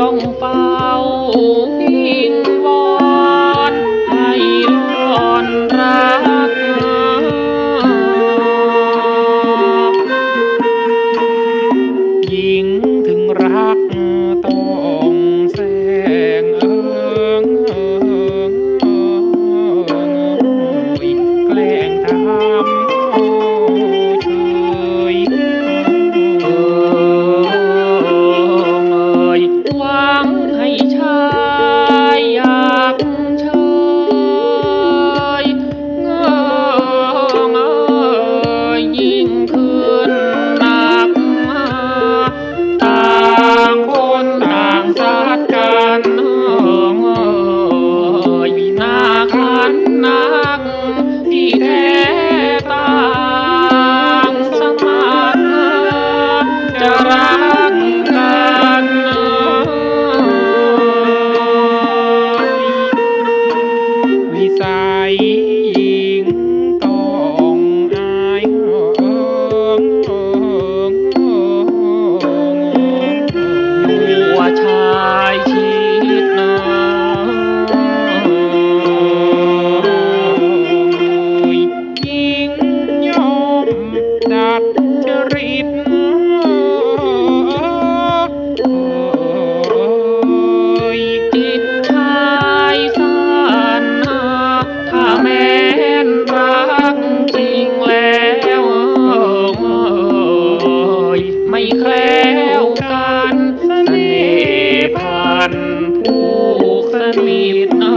ต้องเฝ้าวิงวอนให้รอนรักหญิง 唱一唱。I need.